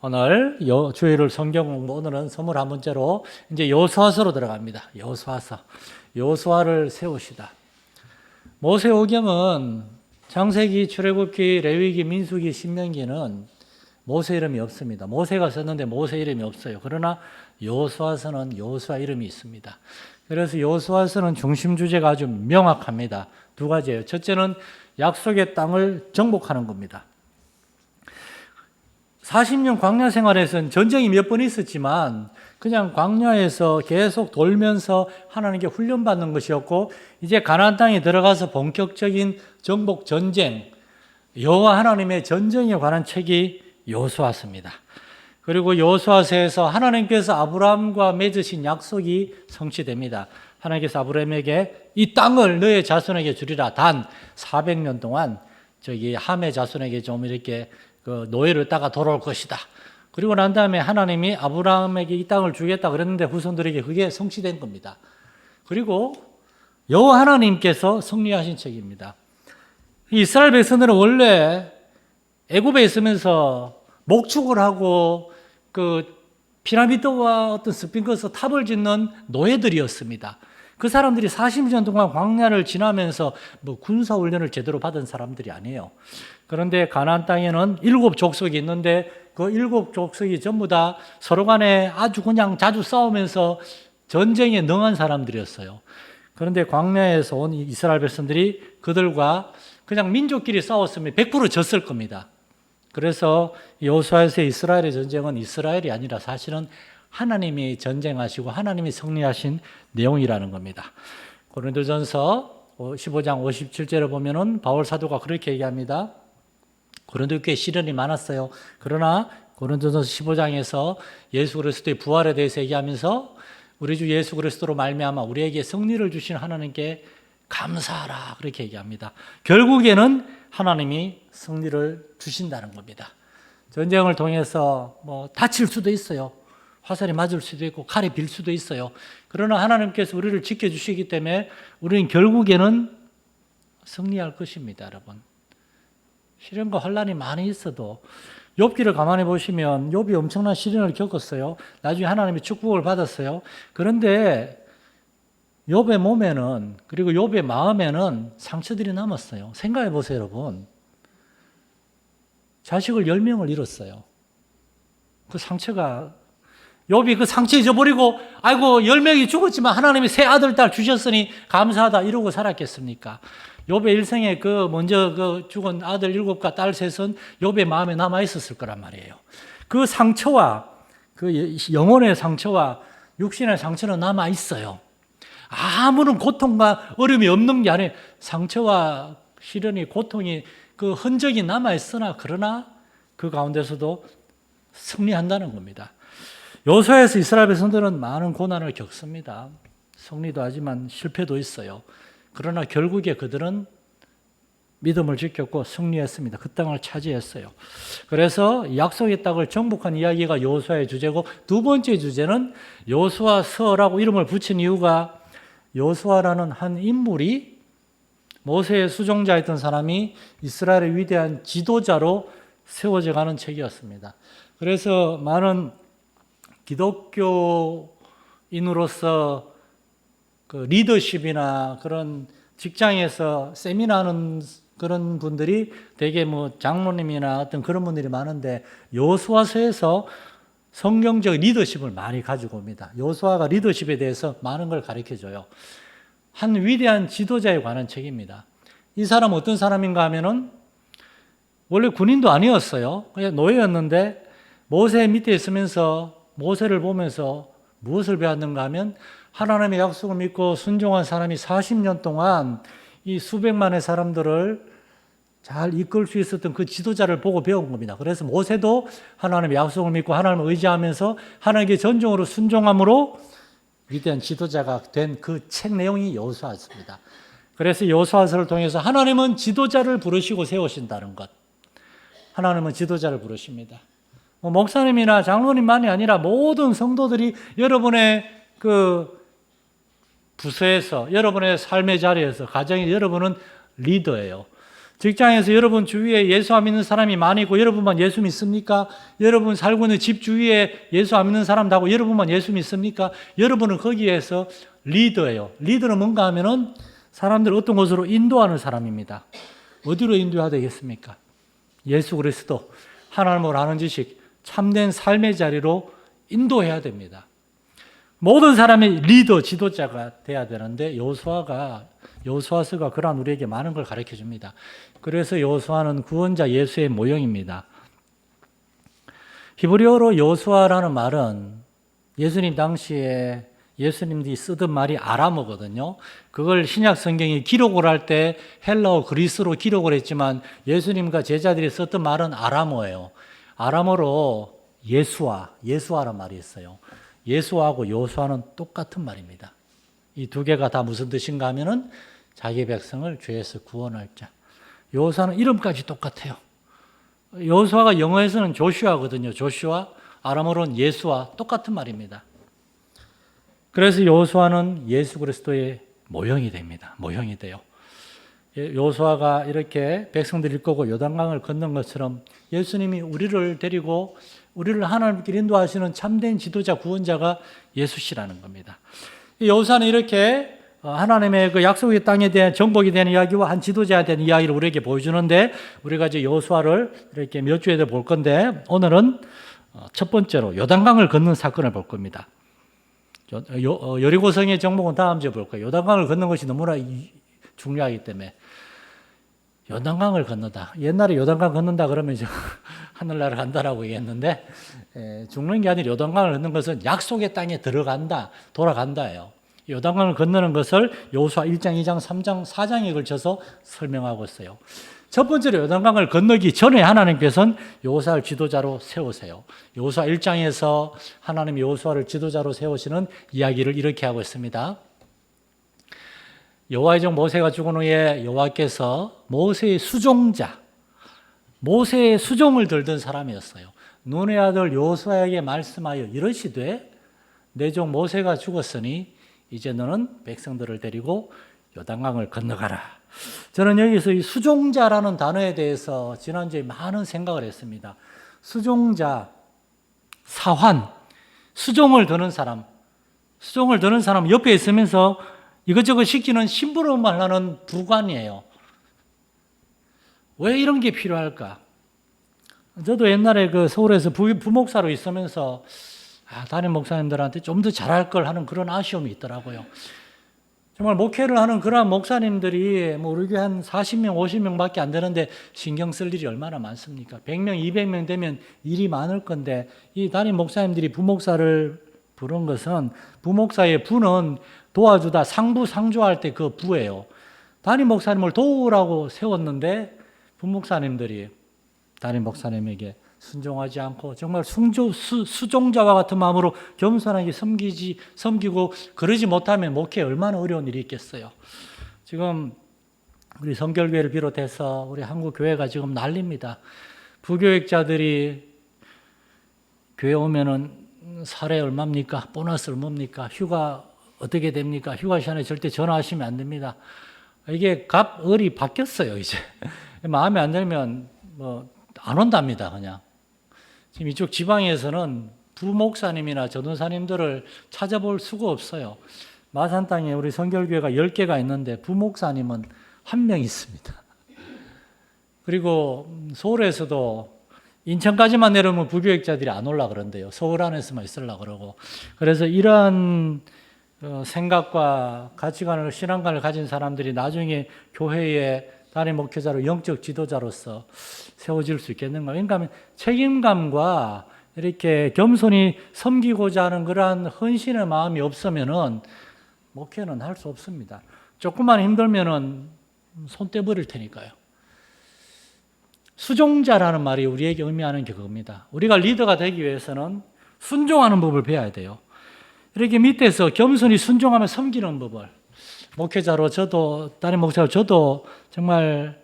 오늘 요 주일을 성경 공부 오늘은 선물 한 번째로 이제 요수아서로 들어갑니다. 요수아서. 요수아를 세우시다. 모세오경은 창세기, 출애굽기, 레위기, 민수기, 신명기는 모세 이름이 없습니다. 모세가 썼는데 모세 이름이 없어요. 그러나 요수아서는 요수아 이름이 있습니다. 그래서 요수아서는 중심 주제가 아주 명확합니다. 두 가지예요. 첫째는 약속의 땅을 정복하는 겁니다. 40년 광야 생활에서는 전쟁이 몇 번 있었지만 그냥 광야에서 계속 돌면서 하나님께 훈련받는 것이었고 이제 가나안 땅에 들어가서 본격적인 정복 전쟁 여호와 하나님의 전쟁에 관한 책이 요수아서입니다. 그리고 요수아서에서 하나님께서 아브라함과 맺으신 약속이 성취됩니다. 하나님께서 아브라함에게 이 땅을 너의 자손에게 주리라 단 400년 동안 저기 함의 자손에게 좀 이렇게 그 노예를 따가 돌아올 것이다. 그리고 난 다음에 하나님이 아브라함에게 이 땅을 주겠다 그랬는데 후손들에게 그게 성취된 겁니다. 그리고 여호와 하나님께서 승리하신 책입니다. 이스라엘 백성들은 원래 애굽에 있으면서 목축을 하고 그 피라미드와 어떤 스핑크스 탑을 짓는 노예들이었습니다. 그 사람들이 40년 동안 광야를 지나면서 뭐 군사 훈련을 제대로 받은 사람들이 아니에요. 그런데 가나안 땅에는 일곱 족속이 있는데 그 일곱 족속이 전부 다 서로 간에 아주 그냥 자주 싸우면서 전쟁에 능한 사람들이었어요. 그런데 광야에서 온 이스라엘 백성들이 그들과 그냥 민족끼리 싸웠으면 100% 졌을 겁니다. 그래서 여호수아에서 이스라엘의 전쟁은 이스라엘이 아니라 사실은 하나님이 전쟁하시고 하나님이 승리하신 내용이라는 겁니다. 고린도전서 15장 57절에 보면은 바울 사도가 그렇게 얘기합니다. 고린도 꽤 시련이 많았어요. 그러나 고린도전서 15장에서 예수 그리스도의 부활에 대해서 얘기하면서 우리 주 예수 그리스도로 말미암아 우리에게 승리를 주신 하나님께 감사하라 그렇게 얘기합니다. 결국에는 하나님이 승리를 주신다는 겁니다. 전쟁을 통해서 뭐 다칠 수도 있어요. 화살이 맞을 수도 있고 칼이 빌 수도 있어요. 그러나 하나님께서 우리를 지켜 주시기 때문에 우리는 결국에는 승리할 것입니다, 여러분. 시련과 혼란이 많이 있어도 욥기를 가만히 보시면 욥이 엄청난 시련을 겪었어요. 나중에 하나님의 축복을 받았어요. 그런데 욥의 몸에는 그리고 욥의 마음에는 상처들이 남았어요. 생각해 보세요, 여러분. 자식을 10명을 잃었어요. 그 상처가 욥이 그 상처 잊어버리고 아이고 10명이 죽었지만 하나님이 새 아들 딸 주셨으니 감사하다 이러고 살았겠습니까? 욥의 일생에 그 먼저 그 죽은 아들 일곱과 딸 셋은 욥의 마음에 남아 있었을 거란 말이에요. 그 상처와 그 영혼의 상처와 육신의 상처는 남아 있어요. 아무런 고통과 어려움이 없는 게 아니에요. 상처와 시련이 고통이 그 흔적이 남아 있으나 그러나 그 가운데서도 승리한다는 겁니다. 요소에서 이스라엘 백성들은 많은 고난을 겪습니다. 승리도 하지만 실패도 있어요. 그러나 결국에 그들은 믿음을 지켰고 승리했습니다. 그 땅을 차지했어요. 그래서 약속의 땅을 정복한 이야기가 요수아의 주제고 두 번째 주제는 요수아서라고 이름을 붙인 이유가 요수아라는 한 인물이 모세의 수종자였던 사람이 이스라엘의 위대한 지도자로 세워져 가는 책이었습니다. 그래서 많은 기독교인으로서 그 리더십이나 그런 직장에서 세미나하는 그런 분들이 대개 뭐 장로님이나 어떤 그런 분들이 많은데 요수아서에서 성경적 리더십을 많이 가지고 옵니다. 요수아가 리더십에 대해서 많은 걸 가르쳐 줘요. 한 위대한 지도자에 관한 책입니다. 이 사람 어떤 사람인가 하면은 원래 군인도 아니었어요. 그냥 노예였는데 모세 밑에 있으면서 모세를 보면서 무엇을 배웠는가 하면 하나님의 약속을 믿고 순종한 사람이 40년 동안 이 수백만의 사람들을 잘 이끌 수 있었던 그 지도자를 보고 배운 겁니다. 그래서 모세도 하나님의 약속을 믿고 하나님을 의지하면서 하나님께 전종으로 순종함으로 위대한 지도자가 된 그 책 내용이 여호수아서입니다. 그래서 여호수아서를 통해서 하나님은 지도자를 부르시고 세우신다는 것. 하나님은 지도자를 부르십니다. 뭐 목사님이나 장로님만이 아니라 모든 성도들이 여러분의 그 부서에서 여러분의 삶의 자리에서 가정에 여러분은 리더예요. 직장에서 여러분 주위에 예수 안 믿는 사람이 많이고 여러분만 예수 믿습니까? 여러분 살고 있는 집 주위에 예수 안 믿는 사람도 하고 여러분만 예수 믿습니까? 여러분은 거기에서 리더예요. 리더는 뭔가 하면은 사람들 어떤 곳으로 인도하는 사람입니다. 어디로 인도해야 되겠습니까? 예수 그리스도 하나님을 아는 지식 참된 삶의 자리로 인도해야 됩니다. 모든 사람이 리더 지도자가 돼야 되는데 여호수아가 여호수아서가 그러한 우리에게 많은 걸 가르쳐 줍니다. 그래서 여호수아는 구원자 예수의 모형입니다. 히브리어로 여호수아라는 말은 예수님 당시에 예수님이 쓰던 말이 아람어거든요. 그걸 신약 성경이 기록을 할 때 헬라어 그리스로 기록을 했지만 예수님과 제자들이 썼던 말은 아람어예요. 아람어로 예수와 예수아란 말이 있어요. 예수하고 여호수아는 똑같은 말입니다. 이 두 개가 다 무슨 뜻인가 하면은 자기 백성을 죄에서 구원할 자. 여호수아는 이름까지 똑같아요. 여호수아가 영어에서는 조슈아거든요. 조슈아, 아람어로는 예수와 똑같은 말입니다. 그래서 여호수아는 예수 그리스도의 모형이 됩니다. 모형이 돼요. 예, 여호수아가 이렇게 백성들 일거고 요단강을 건넌 것처럼 예수님이 우리를 데리고 우리를 하나님께 인도하시는 참된 지도자 구원자가 예수시라는 겁니다. 여호수아는 이렇게 어, 하나님의 그 약속의 땅에 대한 정복에 대한 이야기와 한 지도자에 대한 이야기를 우리에게 보여주는데 우리가 이제 여호수아를 이렇게 몇 주에 볼 건데 오늘은 어, 첫 번째로 요단강을 건넌 사건을 볼 겁니다. 어, 여리고성의 정복은 다음 주에 볼 거예요. 요단강을 건넌 것이 너무나 이- 중요하기 때문에 요단강을 건너다. 옛날에 요단강 건넌다 그러면 이제 하늘나라 간다라고 얘기했는데 에, 죽는 게 아니라 요단강을 건는 것은 약속의 땅에 들어간다, 돌아간다예요. 요단강을 건너는 것을 여호수아 1장, 2장, 3장, 4장에 걸쳐서 설명하고 있어요. 첫 번째로 요단강을 건너기 전에 하나님께서는 여호수아를 지도자로 세우세요. 여호수아 1장에서 하나님 여호수아를 지도자로 세우시는 이야기를 이렇게 하고 있습니다. 여호와의 종 모세가 죽은 후에 여호와께서 모세의 수종자, 모세의 수종을 들던 사람이었어요. 눈의 아들 여호수아에게 말씀하여 이러시되 내 종 모세가 죽었으니 이제 너는 백성들을 데리고 요단강을 건너가라. 저는 여기서 이 수종자라는 단어에 대해서 지난주에 많은 생각을 했습니다. 수종자, 사환, 수종을 드는 사람, 수종을 드는 사람 옆에 있으면서 이것저것 시키는 심부름을 하는 부관이에요. 왜 이런 게 필요할까? 저도 옛날에 그 서울에서 부, 부목사로 있으면서 아, 담임 목사님들한테 좀 더 잘할 걸 하는 그런 아쉬움이 있더라고요. 정말 목회를 하는 그러한 목사님들이 뭐 우리 교회 한 40명, 50명밖에 안 되는데 신경 쓸 일이 얼마나 많습니까? 100명, 200명 되면 일이 많을 건데 이 담임 목사님들이 부목사를 부른 것은 부목사의 부는 도와주다 상부 상조할 때 그 부예요. 담임 목사님을 도우라고 세웠는데 부목사님들이 담임 목사님에게 순종하지 않고 정말 순조, 수, 수종자와 같은 마음으로 겸손하게 섬기지 섬기고 그러지 못하면 목회 얼마나 어려운 일이 있겠어요. 지금 우리 성결교회를 비롯해서 우리 한국 교회가 지금 난립니다. 부교육자들이 교회 오면은 살에 얼마입니까? 보너스 얼마입니까? 휴가 어떻게 됩니까? 휴가 시간에 절대 전화하시면 안 됩니다. 이게 값 을이 바뀌었어요 이제 마음에 안 들면 뭐 안 온답니다 그냥 지금 이쪽 지방에서는 부목사님이나 전도사님들을 찾아볼 수가 없어요. 마산 땅에 우리 성결교회가 10개가 있는데 부목사님은 한 명 있습니다. 그리고 서울에서도 인천까지만 내려오면 부교육자들이 안 올라 그런대요. 서울 안에서만 있으려 그러고. 그래서 이러한 어, 생각과 가치관을 신앙관을 가진 사람들이 나중에 교회의 단임 목회자로 영적 지도자로서 세워질 수 있겠는가? 그러니까 책임감과 이렇게 겸손히 섬기고자 하는 그러한 헌신의 마음이 없으면은 목회는 할 수 없습니다. 조금만 힘들면은 손 떼버릴 테니까요. 수종자라는 말이 우리에게 의미하는 게 그겁니다. 우리가 리더가 되기 위해서는 순종하는 법을 배워야 돼요. 이렇게 밑에서 겸손히 순종하며 섬기는 법을 목회자로 저도 다른 목사로 저도 정말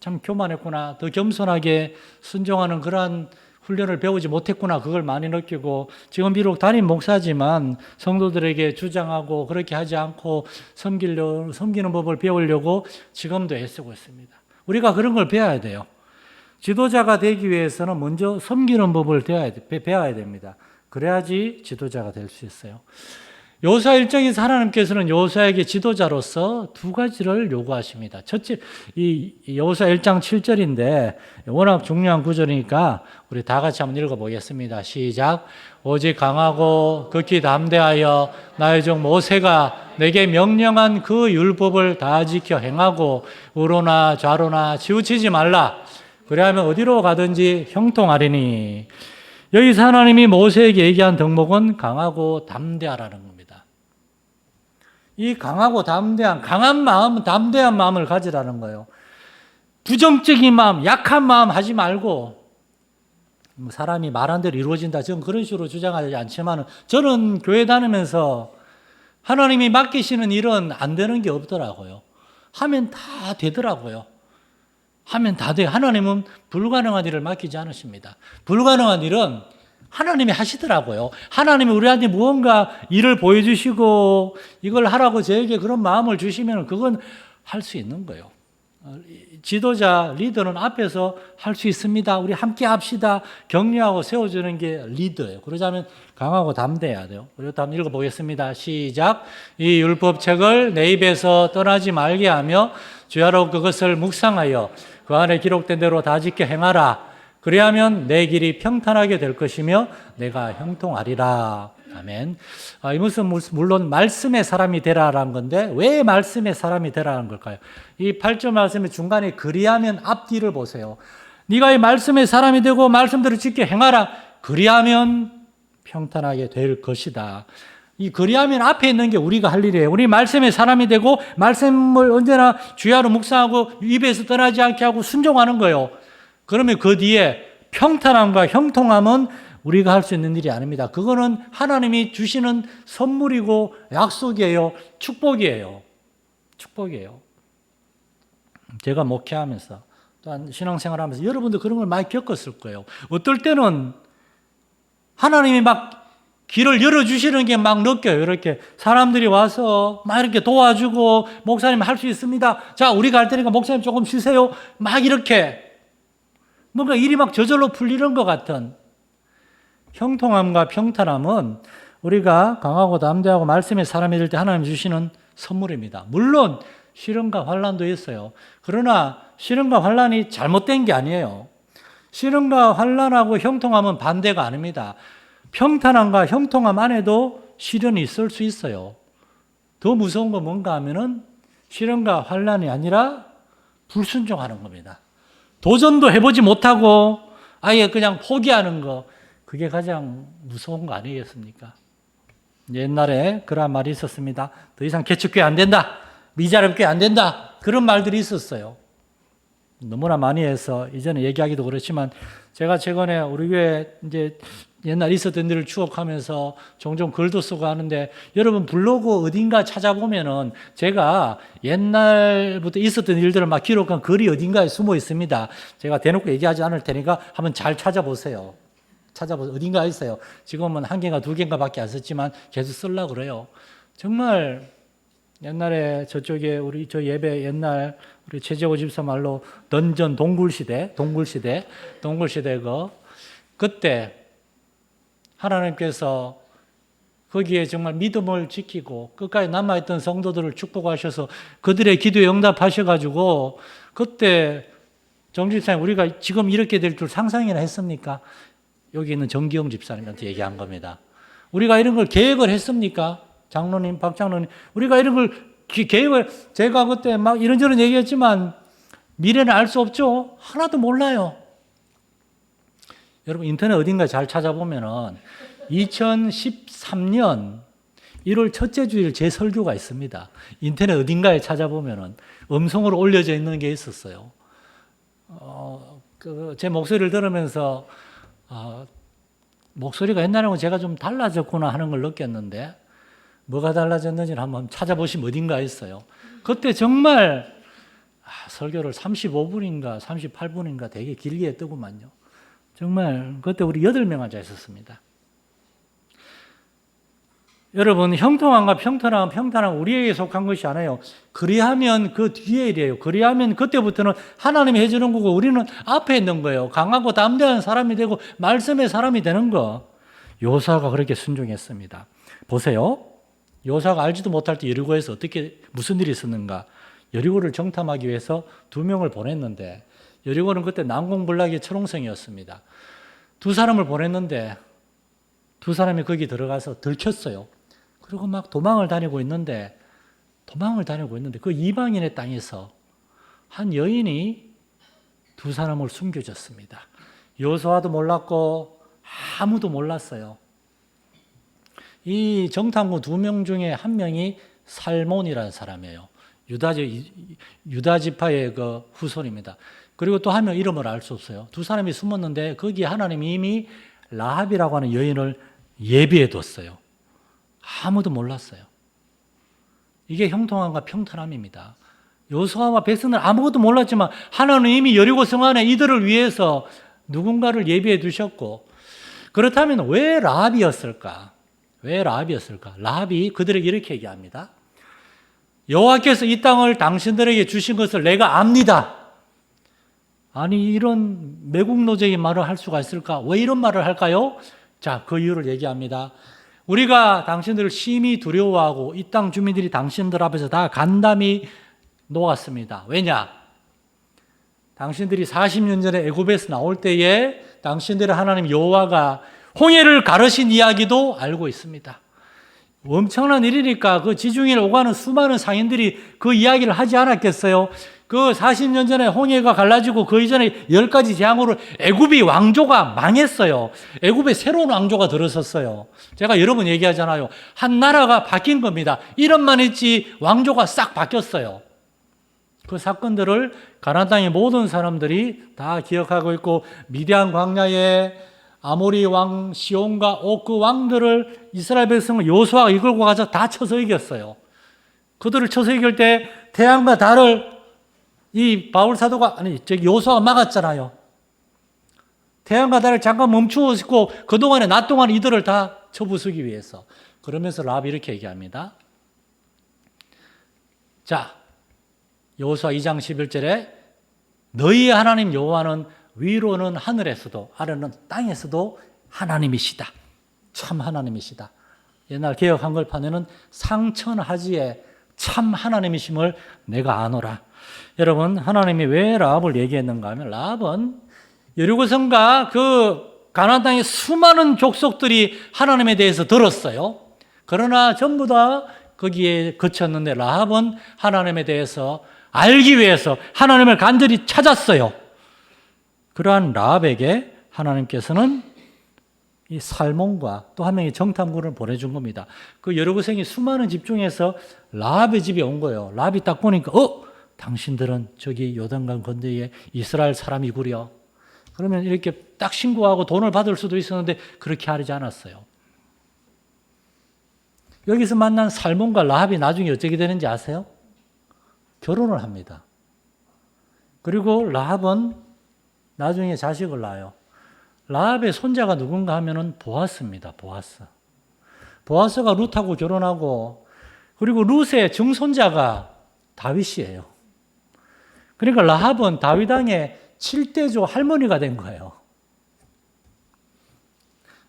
참 교만했구나 더 겸손하게 순종하는 그러한 훈련을 배우지 못했구나 그걸 많이 느끼고 지금 비록 담임 목사지만 성도들에게 주장하고 그렇게 하지 않고 섬기려 섬기는 법을 배우려고 지금도 애쓰고 있습니다. 우리가 그런 걸 배워야 돼요. 지도자가 되기 위해서는 먼저 섬기는 법을 배워야, 됩니다. 그래야지 지도자가 될 수 있어요. 요사 일정에서 하나님께서는 요사에게 지도자로서 두 가지를 요구하십니다. 첫째, 이 요사 1장 7절인데 워낙 중요한 구절이니까 우리 다 같이 한번 읽어 보겠습니다. 시작. 오직 강하고 극히 담대하여 나의 종 모세가 내게 명령한 그 율법을 다 지켜 행하고 우로나 좌로나 치우치지 말라. 그래야면 어디로 가든지 형통하리니. 여기서 하나님이 모세에게 얘기한 덕목은 강하고 담대하라는. 이 강하고 담대한, 강한 마음, 담대한 마음을 가지라는 거예요. 부정적인 마음, 약한 마음 하지 말고, 뭐 사람이 말한 대로 이루어진다. 저는 그런 식으로 주장하지 않지만, 저는 교회 다니면서 하나님이 맡기시는 일은 안 되는 게 없더라고요. 하면 다 되더라고요. 하면 다 돼요. 하나님은 불가능한 일을 맡기지 않으십니다. 불가능한 일은 하나님이 하시더라고요. 하나님이 우리한테 무언가 일을 보여주시고 이걸 하라고 저에게 그런 마음을 주시면 그건 할 수 있는 거예요. 어, 지도자, 리더는 앞에서 할 수 있습니다. 우리 함께 합시다. 격려하고 세워주는 게 리더예요. 그러자면 강하고 담대해야 돼요. 그리고 한번 읽어보겠습니다. 시작. 이 율법책을 내 입에서 떠나지 말게 하며 주야로 그것을 묵상하여 그 안에 기록된 대로 다 지켜 행하라. 그리하면 내 길이 평탄하게 될 것이며 내가 형통하리라. 아멘. 아, 이것은 물론 말씀의 사람이 되라라는 건데 왜 말씀의 사람이 되라는 걸까요? 이 8절 말씀의 중간에 그리하면 앞뒤를 보세요. 네가 이 말씀의 사람이 되고 말씀대로 지켜 행하라. 그리하면 평탄하게 될 것이다. 이 그리하면 앞에 있는 게 우리가 할 일이에요. 우리 말씀의 사람이 되고 말씀을 언제나 주야로 묵상하고 입에서 떠나지 않게 하고 순종하는 거예요. 그러면 그 뒤에 평탄함과 형통함은 우리가 할 수 있는 일이 아닙니다. 그거는 하나님이 주시는 선물이고 약속이에요. 축복이에요. 축복이에요. 제가 목회하면서 또한 신앙생활 하면서 여러분도 그런 걸 많이 겪었을 거예요. 어떨 때는 하나님이 막 길을 열어주시는 게 막 느껴요. 이렇게 사람들이 와서 막 이렇게 도와주고 목사님 할 수 있습니다. 자, 우리가 할 테니까 목사님 조금 쉬세요. 막 이렇게 뭔가 일이 막 저절로 풀리는 것 같은 형통함과 평탄함은 우리가 강하고 담대하고 말씀의 사람이 될 때 하나님 주시는 선물입니다. 물론 시련과 환란도 있어요. 그러나 시련과 환란이 잘못된 게 아니에요. 시련과 환란하고 형통함은 반대가 아닙니다. 평탄함과 형통함 안에도 시련이 있을 수 있어요. 더 무서운 건 뭔가 하면은 시련과 환란이 아니라 불순종하는 겁니다. 도전도 해보지 못하고 아예 그냥 포기하는 거 그게 가장 무서운 거 아니겠습니까? 옛날에 그런 말이 있었습니다. 더 이상 개척교회 안 된다. 미자립교회 안 된다. 그런 말들이 있었어요. 너무나 많이 해서 이전에 얘기하기도 그렇지만 제가 최근에 우리 교회 이제 옛날 있었던 일을 추억하면서 종종 글도 쓰고 하는데 여러분 블로그 어딘가 찾아보면은 제가 옛날부터 있었던 일들을 막 기록한 글이 어딘가에 숨어 있습니다. 제가 대놓고 얘기하지 않을 테니까 한번 잘 찾아보세요. 찾아보세요. 어딘가 있어요. 지금은 한 개가 두 개인가 밖에 안 썼지만 계속 쓰려고 그래요. 정말 옛날에 저쪽에 우리 저 예배 옛날 우리 최재호 집사 말로 던전 동굴 시대, 동굴 시대, 동굴 시대 그 그때 하나님께서 거기에 정말 믿음을 지키고 끝까지 남아있던 성도들을 축복하셔서 그들의 기도에 응답하셔가지고 그때 정집사님 우리가 지금 이렇게 될 줄 상상이나 했습니까? 여기 있는 정기영 집사님한테 얘기한 겁니다. 우리가 이런 걸 계획을 했습니까? 장로님, 박 장로님, 우리가 이런 걸 기- 계획을 제가 그때 막 이런저런 얘기했지만 미래는 알 수 없죠. 하나도 몰라요. 여러분 인터넷 어딘가 잘 찾아보면은 2013년 1월 첫째 주일 제 설교가 있습니다. 인터넷 어딘가에 찾아보면은 음성으로 올려져 있는 게 있었어요. 어, 그 제 목소리를 들으면서 어, 목소리가 옛날하고 제가 좀 달라졌구나 하는 걸 느꼈는데 뭐가 달라졌는지를 한번 찾아보시면 어딘가 있어요. 그때 정말 아, 설교를 35분인가 38분인가 되게 길게 했더구만요. 정말 그때 우리 여덟 명 앉아 있었습니다. 여러분 형통함과 평탄함, 평탄함 우리에게 속한 것이 아니에요. 그리하면 그 뒤에 일이에요. 그리하면 그때부터는 하나님이 해주는 거고 우리는 앞에 있는 거예요. 강하고 담대한 사람이 되고 말씀의 사람이 되는 거. 요사가 그렇게 순종했습니다. 보세요. 요사가 알지도 못할 때 여리고에서 어떻게 무슨 일이 있었는가? 여리고를 정탐하기 위해서 두 명을 보냈는데 여리고는 그때 난공불락의 철옹성이었습니다. 두 사람을 보냈는데 두 사람이 거기 들어가서 들켰어요. 그리고 막 도망을 다니고 있는데 도망을 다니고 있는데 그 이방인의 땅에서 한 여인이 두 사람을 숨겨줬습니다. 요소아도 몰랐고 아무도 몰랐어요. 이 정탐구 두 명 중에 한 명이 살몬이라는 사람이에요. 유다지 유다지파의 그 후손입니다. 그리고 또 한 명 이름을 알 수 없어요. 두 사람이 숨었는데 거기에 하나님이 이미 라합이라고 하는 여인을 예비해 뒀어요. 아무도 몰랐어요. 이게 형통함과 평탄함입니다. 요수아와 백성은 아무것도 몰랐지만 하나님은 이미 여리고 성 안에 이들을 위해서 누군가를 예비해 두셨고 그렇다면 왜 라합이었을까? 왜 라합이었을까? 라합이 그들에게 이렇게 얘기합니다. 여호와께서 이 땅을 당신들에게 주신 것을 내가 압니다. 아니 이런 매국노적인 말을 할 수가 있을까? 왜 이런 말을 할까요? 자, 그 이유를 얘기합니다. 우리가 당신들을 심히 두려워하고 이 땅 주민들이 당신들 앞에서 다 간담이 놓았습니다. 왜냐? 당신들이 40년 전에 애굽에서 나올 때에 당신들의 하나님 여호와가 홍해를 가르신 이야기도 알고 있습니다. 엄청난 일이니까 그 지중해를 오가는 수많은 상인들이 그 이야기를 하지 않았겠어요? 그 40년 전에 홍해가 갈라지고 그 이전에 열 가지 재앙으로 애굽이 왕조가 망했어요. 애굽에 새로운 왕조가 들어섰어요. 제가 여러 번 얘기하잖아요. 한 나라가 바뀐 겁니다. 이름만 있지 왕조가 싹 바뀌었어요. 그 사건들을 가나안 땅의 모든 사람들이 다 기억하고 있고 미디안 광야에 아모리 왕 시온과 옥그 왕들을 이스라엘 백성을 요수아가 이끌고 가서 다 쳐서 이겼어요. 그들을 쳐서 이길 때 태양과 달을 이 바울 사도가 아니 저기 요수아가 막았잖아요. 태양과 달을 잠깐 멈추어 있고 그동안에 낮 동안 이들을 다 쳐부수기 위해서 그러면서 라합이 이렇게 얘기합니다. 자, 여호수아 2장 11절에 너희의 하나님 여호와는 위로는 하늘에서도 아래는 땅에서도 하나님이시다. 참 하나님이시다. 옛날 개혁 한글판에는 상천하지에 참 하나님이심을 내가 아노라. 여러분 하나님이 왜 라합을 얘기했는가 하면 라합은 여리고성과 그 가나안 땅의 수많은 족속들이 하나님에 대해서 들었어요. 그러나 전부 다 거기에 그쳤는데 라합은 하나님에 대해서 알기 위해서 하나님을 간절히 찾았어요. 그러한 라합에게 하나님께서는 이 살몬과 또 한 명의 정탐꾼을 보내준 겁니다. 그 여러 고생이 수많은 집 중에서 라합의 집에 온 거예요. 라합이 딱 보니까 어 당신들은 저기 요단강 건너에 이스라엘 사람이구려. 그러면 이렇게 딱 신고하고 돈을 받을 수도 있었는데 그렇게 하지 않았어요. 여기서 만난 살몬과 라합이 나중에 어떻게 되는지 아세요? 결혼을 합니다. 그리고 라합은 나중에 자식을 낳아요. 라합의 손자가 누군가 하면은 보아스입니다. 보아스. 보아스가 룻하고 결혼하고 그리고 룻의 증손자가 다윗이에요. 그러니까 라합은 다윗 왕의 7대조 할머니가 된 거예요.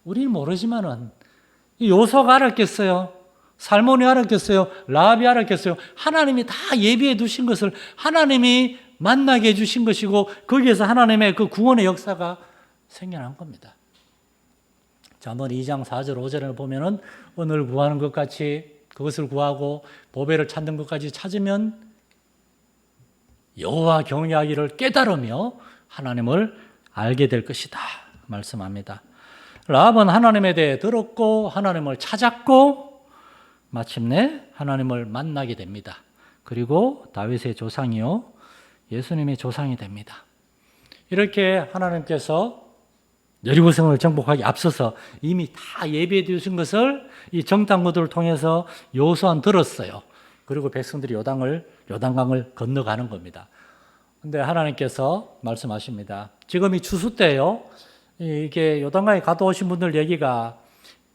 우리는 모르지만은 요소가 알았겠어요. 살몬이 알았겠어요. 라합이 알았겠어요. 하나님이 다 예비해 두신 것을 하나님이 만나게 해 주신 것이고 거기에서 하나님의 그 구원의 역사가 생겨난 겁니다. 잠언 2장 4절 5절을 보면은 오늘 구하는 것 같이 그것을 구하고 보배를 찾는 것까지 찾으면 여호와 경외하기를 깨달으며 하나님을 알게 될 것이다 말씀합니다. 라합은 하나님에 대해 들었고 하나님을 찾았고 마침내 하나님을 만나게 됩니다. 그리고 다윗의 조상이요 예수님의 조상이 됩니다. 이렇게 하나님께서 여리고성을 정복하기 앞서서 이미 다 예비해 두신 것을 이 정탐구들을 통해서 요소한 들었어요. 그리고 백성들이 요당을 요단강을 건너가는 겁니다. 근데 하나님께서 말씀하십니다. 지금 이 추수 때예요. 이게 요단강에 갔다 오신 분들 얘기가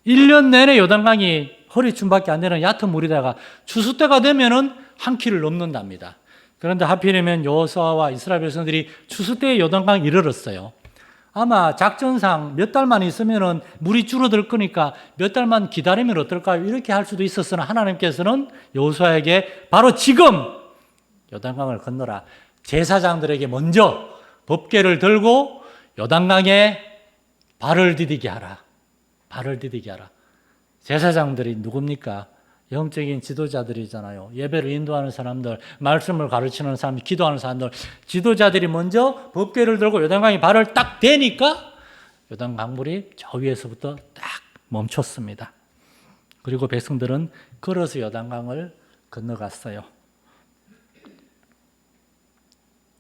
1년 내내 요단강이 허리춤밖에 안 되는 얕은 물이다가 추수 때가 되면은 한 키를 넘는답니다. 그런데 하필이면 여호수아와 이스라엘 백성들이 추수 때에 요단강 이르렀어요. 아마 작전상 몇 달만 있으면은 물이 줄어들 거니까 몇 달만 기다리면 어떨까요? 이렇게 할 수도 있었으나 하나님께서는 여호수아에게 바로 지금 요단강을 건너라. 제사장들에게 먼저 법궤를 들고 요단강에 발을 디디게 하라. 발을 디디게 하라. 제사장들이 누굽니까? 영적인 지도자들이잖아요. 예배를 인도하는 사람들, 말씀을 가르치는 사람, 기도하는 사람들, 지도자들이 먼저 법궤를 들고 요단강에 발을 딱 대니까 요단 강 물이 저 위에서부터 딱 멈췄습니다. 그리고 백성들은 걸어서 요단강을 건너갔어요.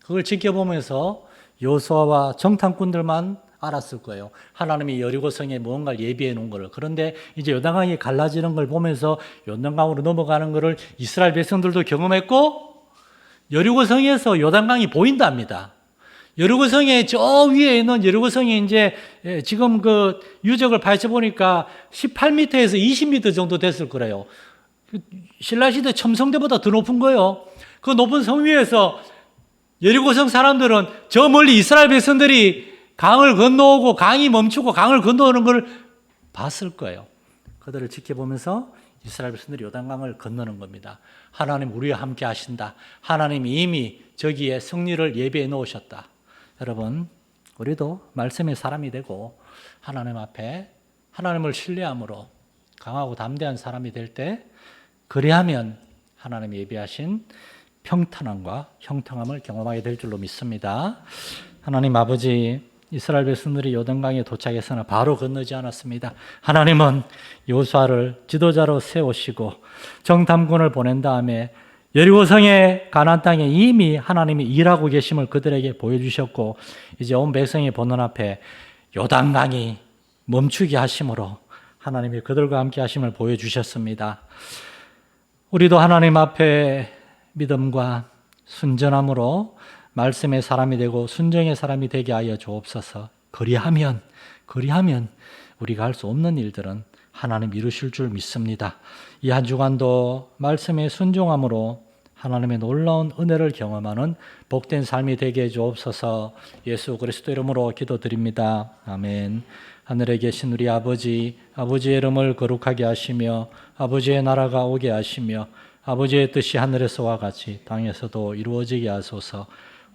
그걸 지켜보면서 요수아와 정탐꾼들만 알았을 거예요. 하나님이 여리고성에 무언가를 예비해 놓은 거를. 그런데 이제 요단강이 갈라지는 걸 보면서 요단강으로 넘어가는 거를 이스라엘 백성들도 경험했고 여리고성에서 요단강이 보인답니다. 여리고성의 저 위에 있는 여리고성이 이제 예, 지금 그 유적을 파헤쳐 보니까 18m에서 20m 정도 됐을 거래요. 신라시대 첨성대보다 더 높은 거예요. 그 높은 성 위에서 여리고성 사람들은 저 멀리 이스라엘 백성들이 강을 건너오고 강이 멈추고 강을 건너오는 걸 봤을 거예요. 그들을 지켜보면서 이스라엘 백성들이 요단강을 건너는 겁니다. 하나님 우리와 함께 하신다. 하나님 이미 저기에 승리를 예비해 놓으셨다. 여러분, 우리도 말씀의 사람이 되고 하나님 앞에 하나님을 신뢰함으로 강하고 담대한 사람이 될 때 그리하면 하나님 예비하신 평탄함과 형통함을 경험하게 될 줄로 믿습니다. 하나님 아버지 이스라엘 백성들이 요단강에 도착했으나 바로 건너지 않았습니다. 하나님은 요수아를 지도자로 세우시고 정탐군을 보낸 다음에 여리고성의 가나안 땅에 이미 하나님이 일하고 계심을 그들에게 보여주셨고 이제 온 백성이 보는 앞에 요단강이 멈추게 하심으로 하나님이 그들과 함께 하심을 보여주셨습니다. 우리도 하나님 앞에 믿음과 순전함으로 말씀의 사람이 되고 순정의 사람이 되게 하여 주옵소서. 그리하면 그리하면 우리가 할 수 없는 일들은 하나님 이루실 줄 믿습니다. 이 한 주간도 말씀의 순종함으로 하나님의 놀라운 은혜를 경험하는 복된 삶이 되게 해 주옵소서. 예수 그리스도 이름으로 기도드립니다. 아멘. 하늘에 계신 우리 아버지, 아버지의 이름을 거룩하게 하시며 아버지의 나라가 오게 하시며 아버지의 뜻이 하늘에서와 같이 땅에서도 이루어지게 하소서.